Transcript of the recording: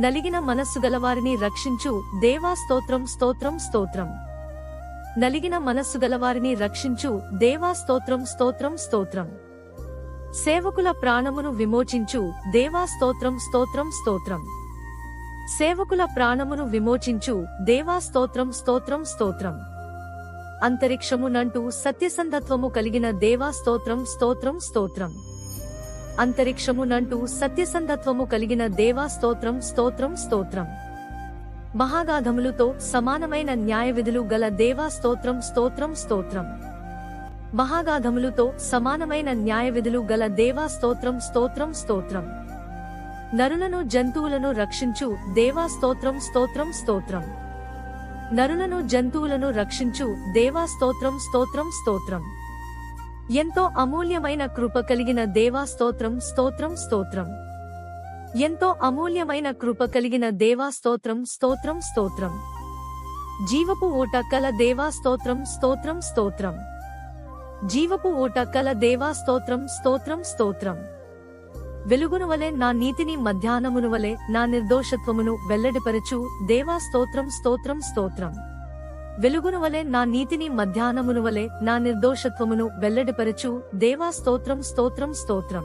నలిగిన మనస్సు గలవారిని రక్షించు. దేవా స్తోత్రం స్తోత్రం స్తోత్రం. నలిగిన మనస్సు గలవారిని రక్షించు. దేవా స్తోత్రం స్తోత్రం స్తోత్రం. సేవకుల ప్రాణమును విమోచించు. దేవా స్తోత్రం స్తోత్రం స్తోత్రం. సేవకుల ప్రాణమును విమోచించు. దేవా స్తోత్రం స్తోత్రం స్తోత్రం. అంతరిక్షమునంటూ సత్యసంధత్వము కలిగిన దేవా స్తోత్రం స్తోత్రం స్తోత్రం. అంతరిక్షమునంటూ సత్యసంధత్వము కలిగిన దేవా స్తోత్రం స్తోత్రం స్తోత్రం. మహాగాధములతో సమానమైన న్యాయవిధులు గల దేవా స్తోత్రం స్తోత్రం స్తోత్రం. మహాగాధములతో సమానమైన న్యాయవిధులు గల దేవా స్తోత్రం స్తోత్రం స్తోత్రం. నరులను జంతువులను రక్షించు దేవా స్తోత్రం స్తోత్రం స్తోత్రం. నరులను జంతువులను రక్షించు దేవా స్తోత్రం స్తోత్రం స్తోత్రం. ఎంతో అమూల్యమైన కృప కలిగిన దేవా స్తోత్రం స్తోత్రం స్తోత్రం. ఎంతో అమూల్యమైన కృప కలిగిన దేవా స్తోత్రం స్తోత్రం స్తోత్రం. జీవపు ఓట కల దేవా స్తోత్రం స్తోత్రం స్తోత్రం. జీవపు ఓట కల దేవా స్తోత్రం స్తోత్రం స్తోత్రం. వెలుగును వలె నా నీతిని మధ్యాహ్నమును వలె నా నిర్దోషత్వమును వెల్లడిపరచు దేవా స్తోత్రం స్తోత్రం స్తోత్రం. వెలుగును వలె నా నీతిని మధ్యాహ్నమును వలె నా నిర్దోషత్వమును వెల్లడిపరచు. దేవా స్తోత్రం స్తోత్రం స్తోత్రం.